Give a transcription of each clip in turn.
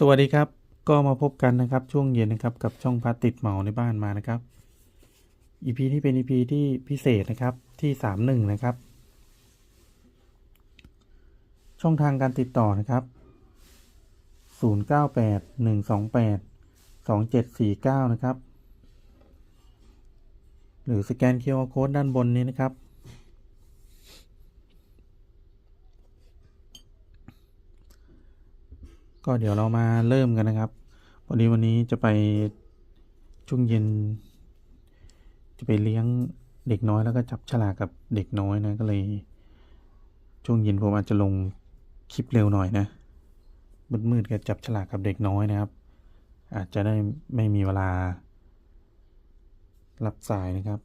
สวัสดีครับก็มาพบกันนะครับช่วงเย็นนะครับกับช่องพัดติดเหมาในบ้านมานะครับ EP นี้เป็น EP ที่พิเศษนะครับที่สามหนึ่งนะครับ ช่องทางการติดต่อนะครับศูนย์เก้าแปดหนึ่งสองแปดสองเจ็ดสี่เก้านะครับ หรือสแกน QR Code ด้านบนนี้นะครับ ก็เดี๋ยวเรามาเริ่มกันนะครับวันนี้วันนี้จะไปช่วงเย็น จะไปเลี้ยงเด็กน้อยแล้วก็จับฉลากกับเด็กน้อยนะก็เลย ช่วงเย็นผมอาจจะลงคลิปเร็วหน่อยนะมืดๆก็จับฉลากกับเด็กน้อยนะครับ อาจจะได้ไม่มีเวลา รับสายนะครับ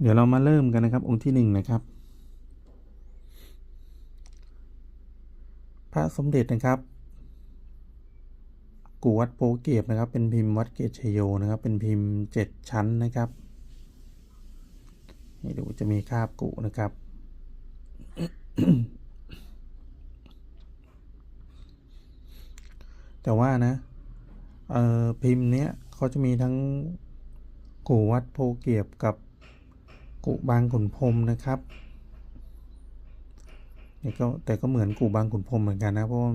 เดี๋ยวเรามาเริ่มกันนะครับ องค์ที่หนึ่งนะครับ พระสมเด็จนะครับ กูวัดโพเก็บนะครับ เป็นพิมพ์วัดเกตชโยนะครับ เป็นพิมพ์เจ็ดชั้นนะครับให้ดูจะมีคาบกุนะครับ แต่ว่านะเอ่อพิมพ์เนี้ยเขาจะมีทั้งกูวัดโพเก็บกับกุบางขุนพรมนะครับ นี่ก็แต่ก็เหมือนกู่บางขุนพรมเหมือนกันนะเพราะว่า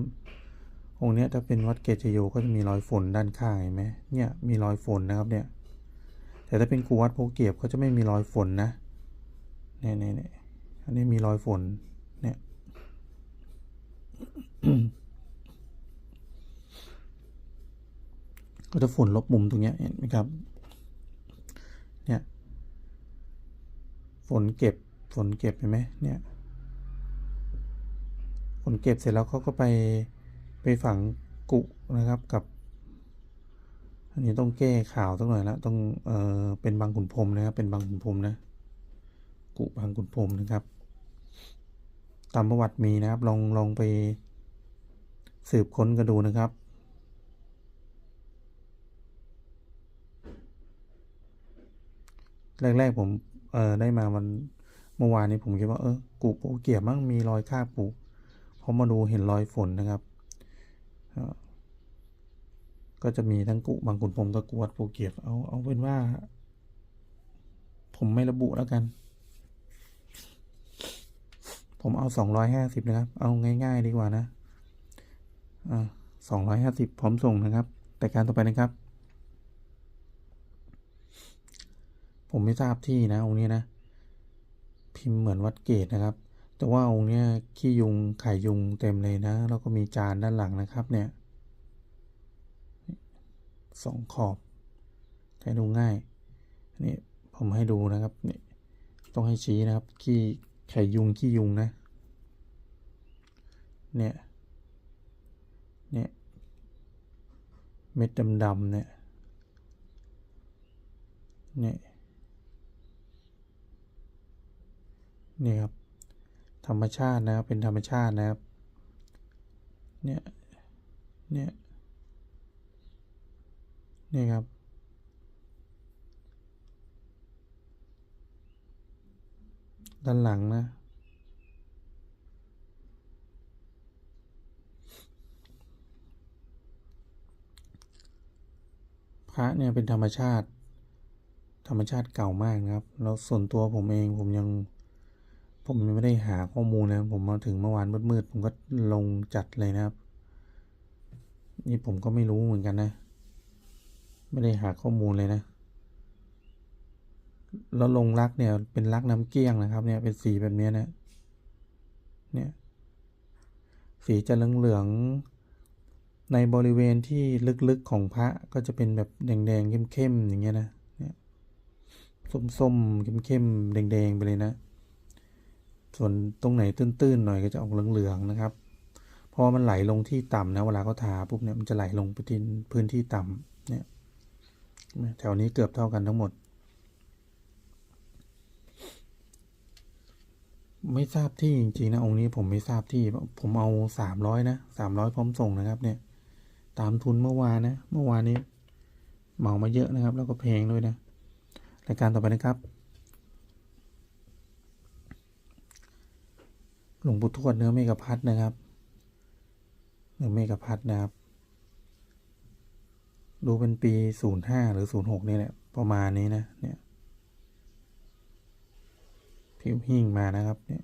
องค์เนี้ยถ้าเป็นวัดเกจโยก็จะมีรอยฝนด้านข้างเห็นไหมเนี่ยมีรอยฝนนะครับเนี่ยแต่ถ้าเป็นกูวัดโพเก็บเขาจะไม่มีรอยฝนนะเนี่ยเนี่ยเนี่ยอันนี้มีรอยฝนเนี่ยก็จะฝนลบมุมตรงเนี้ยเห็นไหมครับเนี่ยฝนเก็บฝนเก็บเห็นไหมเนี่ย ผลเก็บเสร็จแล้วเขาก็ไปไปฝังกุนะครับกับ อันนี้ต้องแก้ข่าวสักหน่อยละต้องเออเป็นบางขุนพรมนะครับเป็นบางขุนพรมนะ กุบางขุนพรมนะครับ ตามประวัติมีนะครับ ลองลองไปสืบค้นกันดูนะครับแรกๆผมเออได้มาวันเมื่อวานนี้ผมคิดว่าเออกุโปเกียบมั่งมีรอยคราบ พอมาดูเห็นรอยฝนนะครับ ก็จะมีทั้งกุบางขุนพรมกับกุวัดโพเกียบเอาเอาเป็นว่า ผมไม่ระบุแล้วกัน ผมเอาสองร้อยห้าสิบนะครับ เอาง่ายๆดีกว่านะอ่าสองร้อยห้าสิบพร้อมส่งนะครับ แต่การต่อไปนะครับ ผมไม่ทราบที่นะองค์นี้นะ พิมพ์เหมือนวัดเกตนะครับ แต่ว่าองค์เนี้ยขี้ยุงไข่ยุงเต็มเลยนะ แล้วก็มีจานด้านหลังนะครับเนี่ยสองขอบให้ดูง่ายนี่ผมให้ดูนะครับนี่ต้องให้ชี้นะครับขี้ไข่ยุงขี้ยุงนะเนี่ยเนี่ยเม็ดดำๆเนี่ยเนี่ยนี่ครับ ธรรมชาตินะครับ เป็นธรรมชาตินะครับ เนี่ย เนี่ย นี่ครับ ด้านหลังนะ พระเนี่ยเป็นธรรมชาติ ธรรมชาติเก่ามากนะครับ แล้วส่วนตัวผมเองผมยัง ผมยังไม่ได้หาข้อมูลนะผมมาถึงเมื่อวานมืดๆผมก็ลงจัดเลยนะครับ นี่ผมก็ไม่รู้เหมือนกันนะ ไม่ได้หาข้อมูลเลยนะ แล้วลงรักเนี่ยเป็นรักน้ำเกลี้ยงนะครับ เนี่ยเป็นสีแบบนี้นะเนี่ยสีจะเหลืองๆในบริเวณที่ลึกๆของพระก็จะเป็นแบบแดงๆเข้มๆอย่างเงี้ยนะเนี่ยส้มๆเข้มๆแดงๆไปเลยนะ ส่วนตรงไหนตื้นๆหน่อยก็จะออกเหลืองๆนะครับพราะมันไหลลงที่ต่ำนะเวลาเขาทาปุ๊บเนี่ยมันจะไหลลงไปที่พื้นที่ต่ำเนี่ยแถวนี้เกือบเท่ากันทั้งหมด ไม่ทราบที่จริงๆนะองค์นี้ผมไม่ทราบที่ผมเอาสามร้อยนะสามร้อยพร้อมส่งนะครับ เนี่ย ตามทุนเมื่อวานนะ เมื่อวานนี้เหมามาเยอะนะครับ แล้วก็แพงด้วยนะรายการต่อไปนะครับ หลวงปู่ทวดเนื้อเมกะพัดนะครับ เนื้อเมกะพัดนะครับ ดูเป็นปีศูนย์ห้าหรือศูนย์หกนี่แหละประมาณนี้นะ เนี่ยพิมพ์หิ่งมานะครับ เนี่ย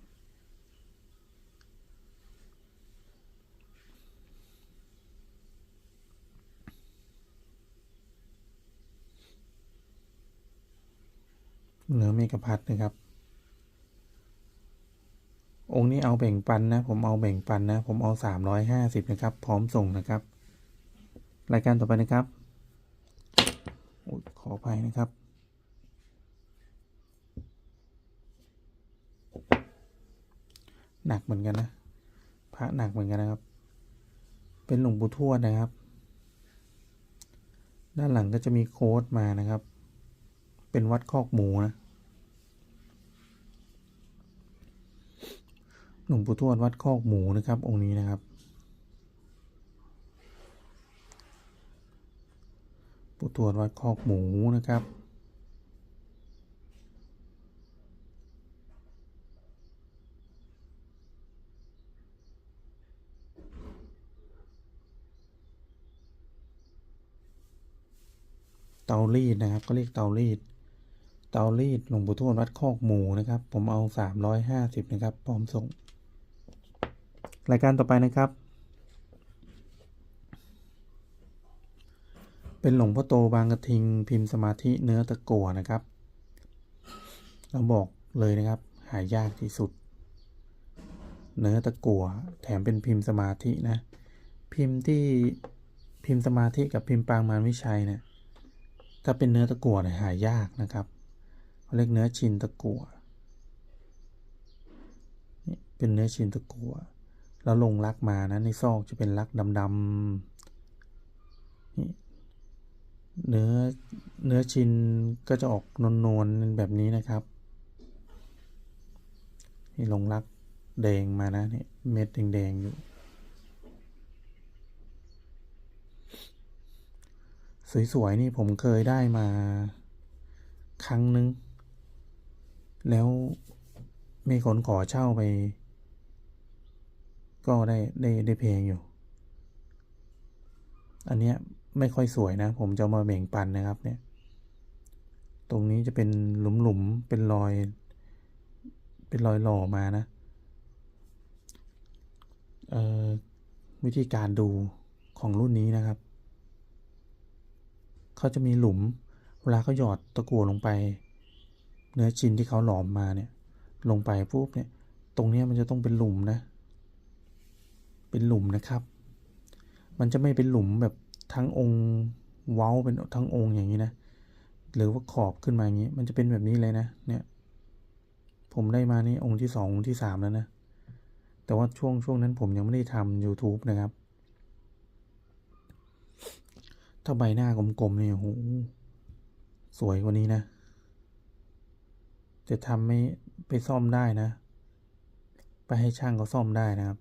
เนื้อเมกะพัดนะครับ องค์นี้เอาแบ่งปันนะ ผมเอาแบ่งปันนะ ผมเอาสามร้อยห้าสิบนะครับ พร้อมส่งนะครับ รายการต่อไปนะครับอขออภัยนะครับ หนักเหมือนกันนะ พระหนักเหมือนกันนะครับ เป็นหลวงปู่ทวดนะครับ ด้านหลังก็จะมีโค้ดมานะครับ เป็นวัดคอกหมูนะ หลวงปู่ทวดวัดคอกหมูนะครับ องค์นี้นะครับ ปู่ทวดวัดคอกหมูนะครับเตารีดนะครับก็เรียกเตารีด เตารีดหลวงปู่ทวดวัดคอกหมูนะครับ ผมเอาสามร้อยห้าสิบนะครับพร้อมส่ง รายการต่อไปนะครับ เป็นหลวงพ่อโตบางกระทิงพิมพ์สมาธิเนื้อตะกั่วนะครับ เราบอกเลยนะครับ หายากที่สุด เนื้อตะกั่วแถมเป็นพิมพ์สมาธินะ พิมพ์ที่พิมพ์สมาธิกับพิมพ์ปางมารวิชัยเนะี่ยถ้าเป็นเนื้อตะกั่วเนี่ยหายากนะครับเขาเรียกเนื้อชินตะกั่วนี่เป็นเนื้อชินตะกั่ว แล้วลงรักมานะในซอกจะเป็นรักดำๆนี่เนื้อเนื้อชิ้นก็จะออกนวลๆแบบนี้นะครับนี่ลงรักแดงมานะนี่เม็ดแดงๆอยู่ สวยๆนี่ผมเคยได้มาครั้งนึง แล้วมีคนขอเช่าไป ก็ได้ได้ได้เพลงอยู่ อันเนี้ยไม่ค่อยสวยนะ ผมจะมาแบ่งปันนะครับเนี่ย ตรงนี้จะเป็นหลุมๆเป็นรอย เป็นรอยหล่อมานะเอ่อวิธีการดูของรุ่นนี้นะครับ เขาจะมีหลุม เวลาเขาหยอดตะกั่วลงไป เนื้อชิ้นที่เขาหลอมมาเนี่ย ลงไปปุ๊บเนี่ย ตรงนี้มันจะต้องเป็นหลุมนะ เป็นหลุมนะครับ มันจะไม่เป็นหลุมแบบทั้งองค์เว้าเป็นทั้งองค์อย่างนี้นะ หรือว่าขอบขึ้นมาอย่างนี้ มันจะเป็นแบบนี้เลยนะ เนี่ย ผมได้มานี่องค์ที่สององค์ที่สามแล้วนะ แต่ว่าช่วงช่วงนั้นผมยังไม่ได้ทำ YouTube นะครับ ถ้าใบหน้ากลมๆเนี่ยโหสวยกว่านี้นะ จะทำไม่ไปซ่อมได้นะ ไปให้ช่างเขาซ่อมได้นะครับ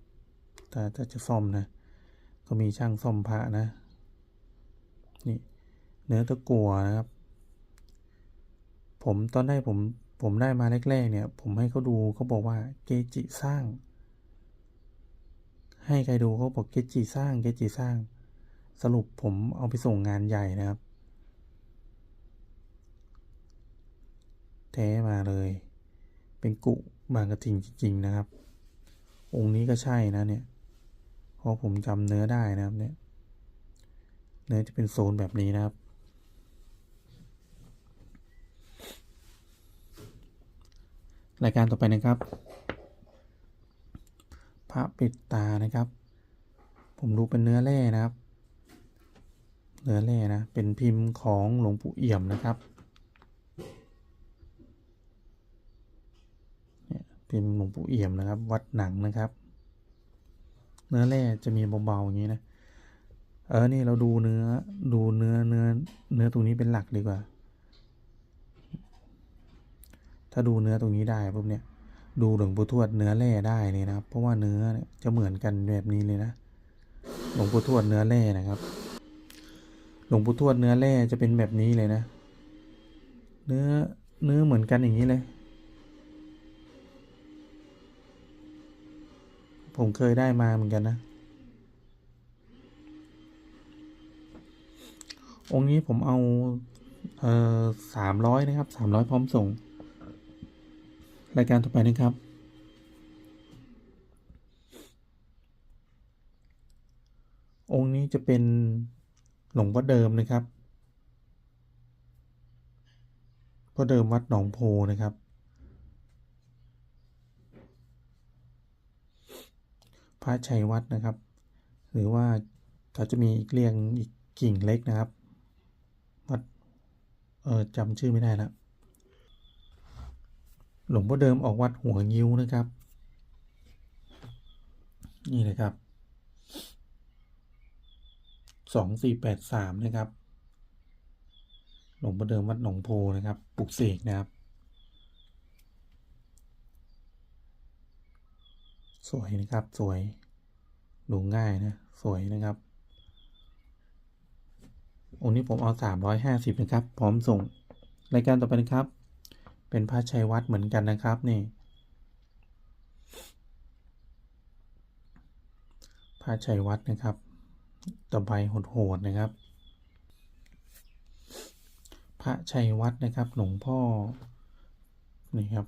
แต่ถ้าจะซ่อมนะ ก็มีช่างซ่อมพระนะ นี่ เนื้อตะกั่วนะครับ ผมตอนได้ผมผมได้มาแรกๆเนี่ย ผมให้เขาดูเขาบอกว่าเกจิสร้าง ให้ใครดูเขาบอกเกจิสร้างเกจิสร้าง สรุปผมเอาไปส่งงานใหญ่นะครับแท้มาเลย เป็นกุบางกระทิงจริง ๆ นะครับ องค์นี้ก็ใช่นะเนี่ย เพราะผมจำเนื้อได้นะครับเนี่ย เนื้อจะเป็นโซนแบบนี้นะครับ รายการต่อไปนะครับ พระปิดตานะครับ ผมดูเป็นเนื้อแร่นะครับ เนื้อแร่นะ เป็นพิมพ์ของหลวงปู่เอี่ยมนะครับเนี่ยพิมพ์หลวงปู่เอี่ยมนะครับ วัดหนังนะครับ เนื้อแร่จะมีเบาๆอย่างนี้นะเออนี่เราดูเนื้อดูเนื้อเนื้อเนื้อตรงนี้เป็นหลักดีกว่า ถ้าดูเนื้อตรงนี้ได้ปุ๊บเนี่ยดูหลวงปู่ทวดเนื้อแร่ได้เลยนะครับ เพราะว่าเนื้อเนี่ยจะเหมือนกันแบบนี้เลยนะหลวงปู่ทวดเนื้อแร่นะครับ หลวงปู่ทวดเนื้อแร่จะเป็นแบบนี้เลยนะ เนื้อเนื้อเหมือนกันอย่างนี้เลย ผมเคยได้มาเหมือนกันนะ องนี้ผมเอา เออสามร้อยนะครับสามร้อยพร้อมส่ง รายการต่อไปนะครับ องค์นี้จะเป็นหลวงพ่อเดิมนะครับพ่อเดิมวัดหนองโพนะครับ พระชัยวัดนะครับ หรือว่าเขาจะมีอีกเรียงอีกกิ่งเล็กนะครับ วัดเออจำชื่อไม่ได้ล้วหลวงพ่อเดิมออกวัดหัวงิ้วนะครับ นี่นะครับสองสี่แปดสามนะครับ หลวงพ่อเดิมวัดหนองโพนะครับปลุกเสกนะครับ สวยนะครับสวยดูง่ายนะสวยนะครับองค์นี้ผมเอาสามร้อยห้าสิบนะครับ พร้อมส่ง รายการต่อไปนะครับ เป็นพระชัยวัดเหมือนกันนะครับนี่พระชัยวัดนะครับตะไบโหดๆนะครับ พระชัยวัดนะครับหลวงพ่อนี่ครับ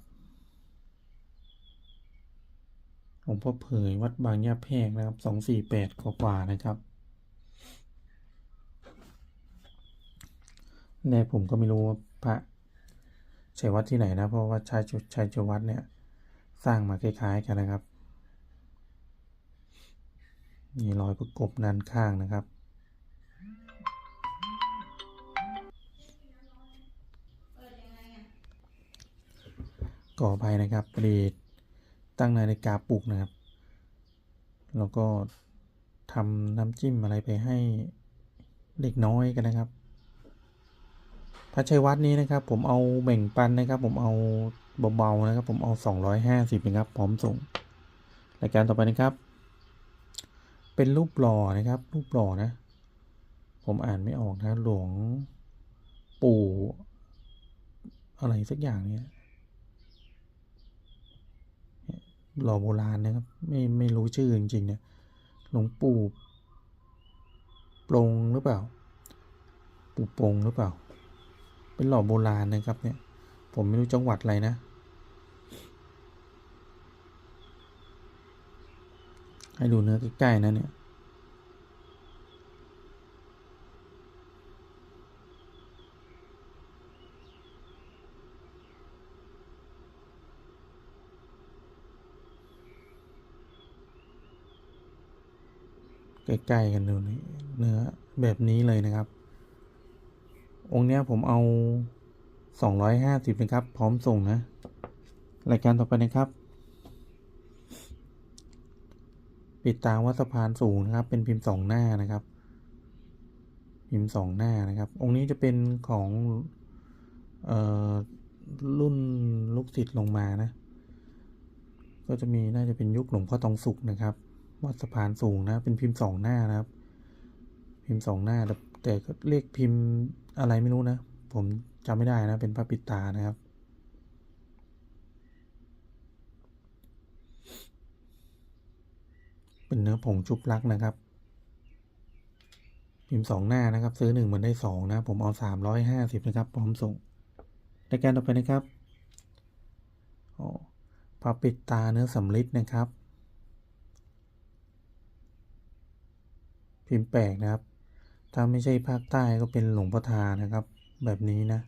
หลวงพ่อเผยวัดบางยาแพรกนะครับสองสี่แปดกว่าๆนะครับแน่ผมก็ไม่รู้ว่าพระชัยวัดที่ไหนนะ เพราะว่าชัยชัยชวัดเนี่ย สร้างมาคล้ายๆกันนะครับมีรอยประกบด้านข้างนะครับ ก่อไปนะครับพอดี ตั้งนาฬิกาปลุกนะครับ แล้วก็ทำน้ำจิ้มอะไรไปให้เด็กน้อยกันนะครับพระชัยวัดนี้นะครับ ผมเอาแบ่งปันนะครับ ผมเอาเบาๆนะครับ ผมเอา 250นะครับพร้อมส่งรายการต่อไปนะครับ เป็นรูปหล่อนะครับ รูปหล่อนะ ผมอ่านไม่ออกนะหลวงปู่อะไรสักอย่างเนี่ย หล่อโบราณนะครับ ไม่ไม่รู้ชื่อจริงๆเนี่ยหลวงปู่ปรงหรือเปล่า ปู่ปรงหรือเปล่า เป็นหล่อโบราณนะครับเนี่ย ผมไม่รู้จังหวัดอะไรนะให้ดูเนื้อใกล้ๆนะเนี่ย ใกล้ๆกันดูนี่เนื้อแบบนี้เลยนะครับ องค์เนี้ยผมเอา 250 นะครับ พร้อมส่งนะ รายการต่อไปนะครับ ปิดตาวัดสะพานสูงนะครับ เป็นพิมพ์สองหน้านะครับ พิมพ์สองหน้านะครับ องค์นี้จะเป็นของเอ่อรุ่นลูกศิษย์ลงมานะ ก็จะมีน่าจะเป็นยุคหลวงพ่อทองสุขนะครับ วัดสะพานสูงนะเป็นพิมพ์สองหน้านะครับ พิมพ์สองหน้าแต่เรียกพิมพ์อะไรไม่รู้นะ ผมจำไม่ได้นะ เป็นพระปิตานะครับ เป็นเนื้อผงชุบลักนะครับ พิมพ์สองหน้านะครับ ซื้อหนึ่งเหมือนได้สองนะ ผมเอาสามร้อยห้าสิบนะครับพร้อมส่งรายการต่อไปนะครับอ๋อพระปิตาเนื้อสำลิดนะครับ พิมพ์แปลกนะครับ ถ้าไม่ใช่ภาคใต้ก็เป็นหลวงพ่อทานะครับ แบบนี้นะ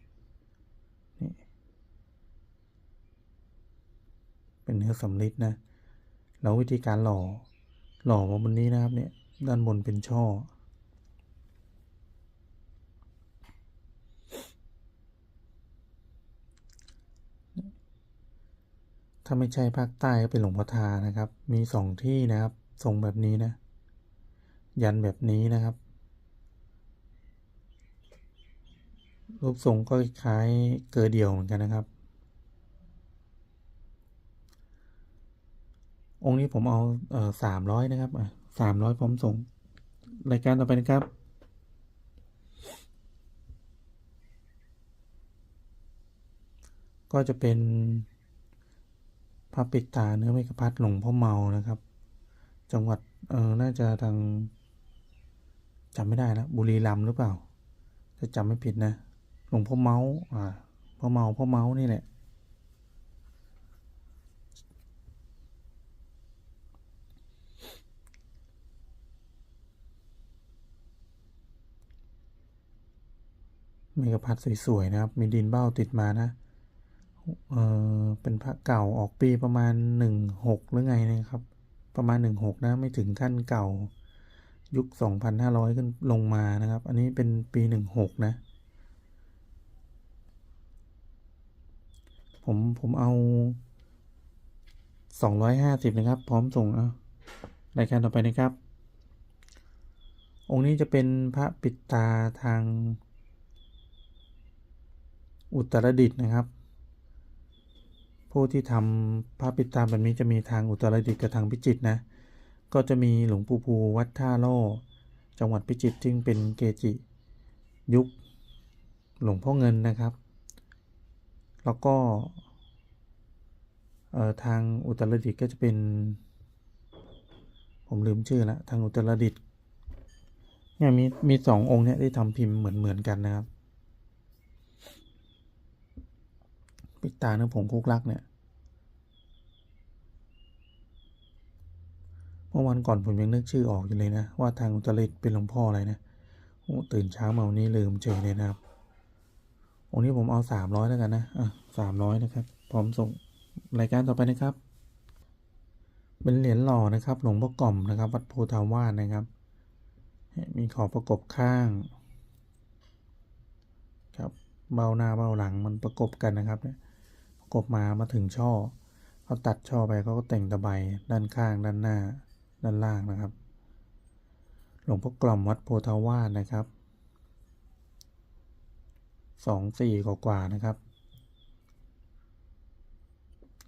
นี่เป็นเนื้อสำลิดนะ แล้ววิธีการหล่อหล่อมาบนนี้นะครับเนี่ยด้านบนเป็นช่อถ้าไม่ใช่ภาคใต้ก็เป็นหลวงพ่อทานะครับ มีสองที่นะครับทรงแบบนี้นะ ยันแบบนี้นะครับ รูปทรงก็คล้ายเกลือเดี่ยวเหมือนกันนะครับ องค์นี้ผมเอาสามร้อยนะครับสามร้อยพร้อมส่งรายการต่อไปนะครับก็จะเป็นพระปิดตาเนื้อเมฆพัดหลวงพ่อเมานะครับ จังหวัดเออน่าจะทาง จำไม่ได้นะบุรีรัมหรือเปล่าถ้าจำไม่ผิดนะหลวงพ่อเมาส์อ่าพ่อเมาพ่อเมาส์นี่แหละเมกะพัดสวยๆนะครับ มีดินเบ้าติดมานะ เออเป็นพระเก่าออกปีประมาณหนึ่งหกหรือไงนะครับ ประมาณหนึ่งหกนะ ไม่ถึงขั้นเก่า ยุคสองพันห้าร้อยขึ้นลงมานะครับ อันนี้เป็นปีหนึ่งหกนะ ผมผมเอาสองร้อยห้าสิบนะครับ พร้อมส่งเอารายการต่อไปนะครับ องค์นี้จะเป็นพระปิดตาทาง อุตรดิตถ์นะครับผู้ที่ทำพระปิดตาแบบนี้จะมีทางอุตรดิตถ์กับทางพิจิตรนะ ก็จะมีหลวงปู่ภูวัดท่าล่จังหวัดพิจิตรซึ่งเป็นเกจิ ยุคหลวงพ่อเงินนะครับ แล้วก็ทางอุตรดิตถ์ก็จะเป็น ผมลืมชื่อละทางอุตรดิตถ์เนี่ยมีมีสององค์เนี่ยที่ทำพิมพ์เหมือนเหมือนกันนะครับ ปิดตาเนื้อผงคุกลักเนี่ย มื่อวันก่อนผมยังนึกชื่อออกอยู่เลยนะ ว่าทางอุตรดิตเป็นหลวงพ่ออะไรนะโอ้ตื่นเช้ามาวันนี้ลืมเฉยเลยนะครับองค์นี้ผมเอาสามร้อยแล้วกันนะอะสามร้อยนะครับ พร้อมส่งรายการต่อไปนะครับ เป็นเหรียญหล่อนะครับ หลวงพ่อกล่อมนะครับ วัดโพธาวาสนะครับ มีขอบประกบข้าง ครับเบ้าหน้าเบ้าหลังมันประกบกันนะครับเนี่ยประกบมามาถึงช่อเขาตัดช่อไปเขาก็แต่งตะไบด้านข้างด้านหน้า ด้านล่างนะครับ หลวงพ่อกล่อมวัดโพธาวาสนะครับสองสี่กว่าๆนะครับ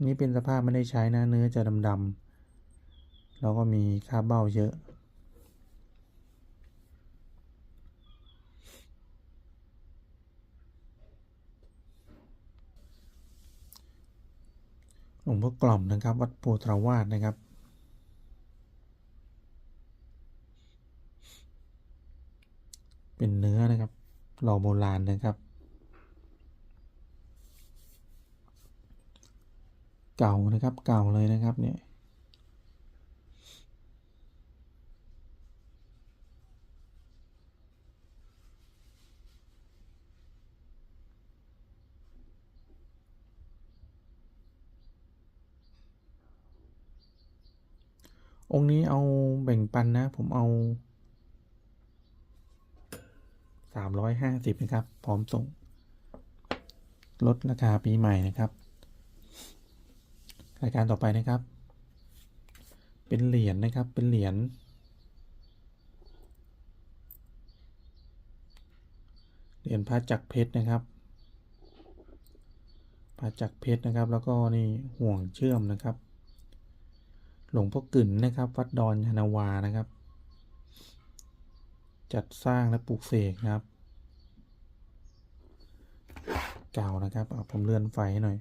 นี่เป็นสภาพไม่ได้ใช้นะเนื้อจะดำๆแล้วก็มีคราบเบ้าเยอะหลวงพ่อกล่อมนะครับ วัดโพธาวาสนะครับ เป็นเนื้อนะครับ หล่อโบราณนะครับ เก่านะครับ เก่าเลยนะครับเนี่ยองค์นี้เอาแบ่งปันนะ ผมเอา สามร้อยห้าสิบนะครับ พร้อมส่ง ลดราคาปีใหม่นะครับ รายการต่อไปนะครับ เป็นเหรียญนะครับ เป็นเหรียญเหรียญพระจักรเพชรนะครับพระจักรเพชรนะครับ แล้วก็นี่ห่วงเชื่อมนะครับ หลวงพ่อกึ่นนะครับ วัดดอนยานาวานะครับ จัดสร้างและปลูกเสกครับ เก่านะครับเอาผมเลื่อนไฟให้หน่อย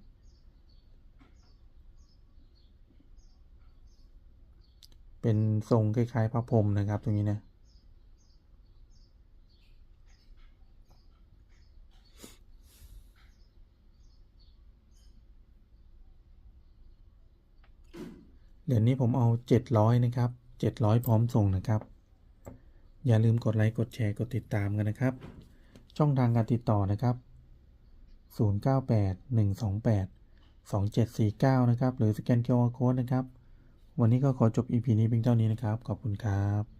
เป็นทรงคล้ายๆพระพรมนะครับตรงนี้นะเหรียญนี้ผมเอา 700 นะครับ 700 พร้อมส่งนะครับ อย่าลืมกดไลค์ กดแชร์ กดติดตามกันนะครับ ช่องทางการติดต่อนะครับ 098 128 2749 นะครับ หรือสแกน QR Code นะครับ วันนี้ก็ขอจบ EP นี้เพียงเท่านี้นะครับ ขอบคุณครับ